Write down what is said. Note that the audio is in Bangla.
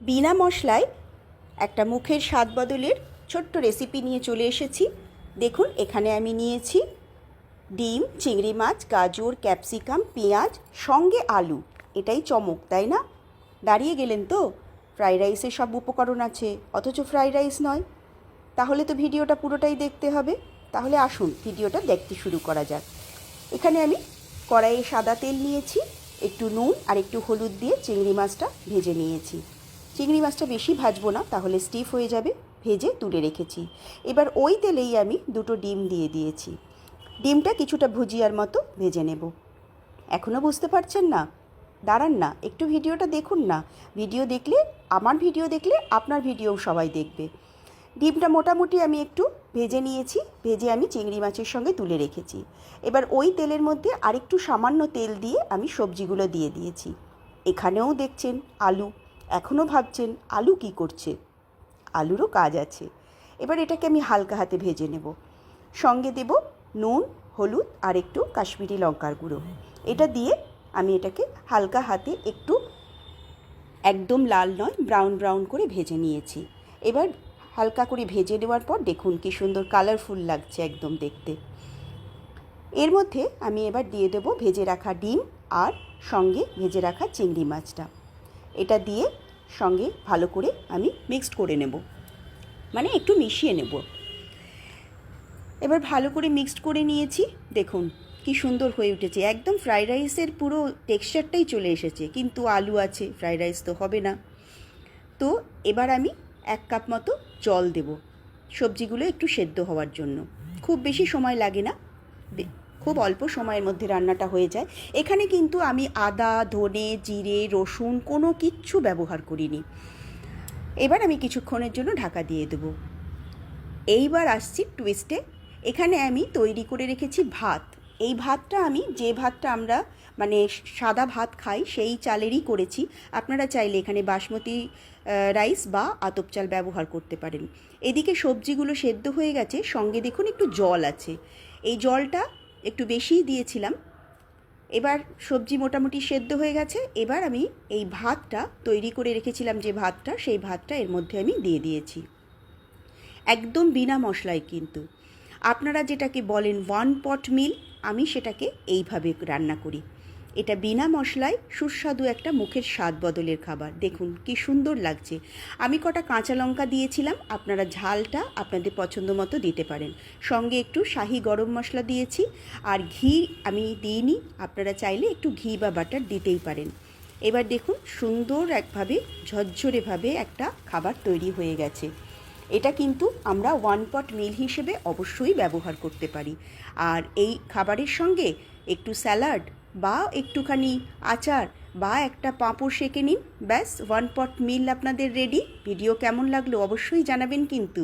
বিনা মশলায় একটা মুখের স্বাদ বদলের ছোট্ট রেসিপি নিয়ে চলে এসেছি। দেখুন, এখানে আমি নিয়েছি ডিম, চিংড়ি মাছ, গাজর, ক্যাপসিকাম, পেঁয়াজ, সঙ্গে আলু। এটাই চমক, তাই না? দাঁড়িয়ে গেলেন তো? ফ্রাইড রাইসের সব উপকরণ আছে, অথচ ফ্রাইড রাইস নয়। তাহলে তো ভিডিওটা পুরোটাই দেখতে হবে। তাহলে আসুন, ভিডিওটা দেখতে শুরু করা যাক। এখানে আমি কড়াইয়ে সাদা তেল নিয়েছি, একটু নুন আর একটু হলুদ দিয়ে চিংড়ি মাছটা ভেজে নিয়েছি। চিংড়ি মাছটা বেশি ভাজবো না, তাহলে স্টিফ হয়ে যাবে, ভেজে তুলে রেখেছি। এবার ওই তেলেই আমি দুটো ডিম দিয়ে দিয়েছি। ডিমটা কিছুটা ভুজিয়ার মতো ভেজে নেব। এখনও বুঝতে পারছেন না? দাঁড়ান না, একটু ভিডিওটা দেখুন না। ভিডিও দেখলে, আমার ভিডিও দেখলে আপনার ভিডিও সবাই দেখবে। ডিমটা মোটামুটি আমি একটু ভেজে নিয়েছি, ভেজে আমি চিংড়ি মাছের সঙ্গে তুলে রেখেছি। এবার ওই তেলের মধ্যে আরেকটু সামান্য তেল দিয়ে আমি সবজিগুলো দিয়ে দিয়েছি। এখানেও দেখছেন, আলু। এখনও ভাবছেন আলু কি করছে? আলুরও কাজ আছে। এবার এটাকে আমি হালকা হাতে ভেজে নেব। সঙ্গে দেব নুন, হলুদ আর একটু কাশ্মীরি লঙ্কার গুঁড়ো। এটা দিয়ে আমি এটাকে হালকা হাতে একটু একদম লাল নয়, ব্রাউন ব্রাউন করে ভেজে নিয়েছি। এবার হালকা করে ভেজে নেওয়ার পর দেখুন কি সুন্দর কালারফুল লাগছে একদম দেখতে। এর মধ্যে আমি এবার দিয়ে দেব ভেজে রাখা ডিম আর সঙ্গে ভেজে রাখা চিংড়ি মাছটা। এটা দিয়ে সঙ্গে ভালো করে আমি মিক্সড করে নেব। মানে একটু মিশিয়ে নেব। এবার ভালো করে মিক্সড করে নিয়েছি। দেখুন কি সুন্দর হয়ে উঠেছে। একদম ফ্রাইড রাইসের পুরো টেক্সচারটাই চলে এসেছে। কিন্তু আলু আছে ফ্রাইড রাইস তো হবে না। তো এবার আমি এক কাপ মতো জল দেব। সবজিগুলো একটু সেদ্ধ হওয়ার জন্য। খুব বেশি সময় লাগে না। খুব অল্প সময়ের মধ্যে রান্নাটা হয়ে যায়। এখানে কিন্তু আমি আদা, ধনে, জিরে, রসুন কোনো কিচ্ছু ব্যবহার করিনি। এবার আমি কিছুক্ষণের জন্য ঢাকা দিয়ে দেবো। এইবার আসছি টুইস্টে এখানে আমি তৈরি করে রেখেছি ভাত। এই ভাতটা আমি, যে ভাতটা আমরা মানে সাদা ভাত খাই, সেই চালেরই করেছি। আপনারা চাইলে এখানে বাসমতি রাইস বা আতপ চাল ব্যবহার করতে পারেন। এদিকে সবজিগুলো সেদ্ধ হয়ে গেছে, সঙ্গে দেখুন একটু জল আছে। এই জলটা একটু বেশিই দিয়েছিলাম। এবার সবজি মোটামুটি সেদ্ধ হয়ে গেছে। এবার আমি এই ভাতটা তৈরি করে রেখেছিলাম যে ভাতটা, সেই ভাতটা এর মধ্যে আমি দিয়ে দিয়েছি। একদম বিনা মশলায় কিন্তু। আপনারা যেটাকে বলেন ওয়ান পট মিল আমি সেটাকে এইভাবে রান্না করি। এটা বিনা মশলায় সুস্বাদু একটা মুখের স্বাদ বদলের খাবার। দেখুন, কি সুন্দর লাগছে। আমি কটা কাঁচা লঙ্কা দিয়েছিলাম, আপনারা ঝালটা আপনাদের পছন্দ মতো দিতে পারেন। সঙ্গে একটু শাহি গরম মশলা দিয়েছি, আর ঘি আমি দিইনি, আপনারা চাইলে একটু ঘি বা বাটার দিতেই পারেন। এবার দেখুন, সুন্দর একভাবে, ঝরঝরেভাবে একটা খাবার তৈরি হয়ে গেছে। এটা কিন্তু আমরা ওয়ান পট মিল হিসেবে অবশ্যই ব্যবহার করতে পারি। আর এই খাবারের সঙ্গে একটু স্যালাড বা একটুখানি আচার বা একটা পাঁপড় সেঁকে নিন। ব্যাস ওয়ান পট মিল আপনাদের রেডি ভিডিও কেমন লাগল অবশ্যই জানাবেন কিন্তু।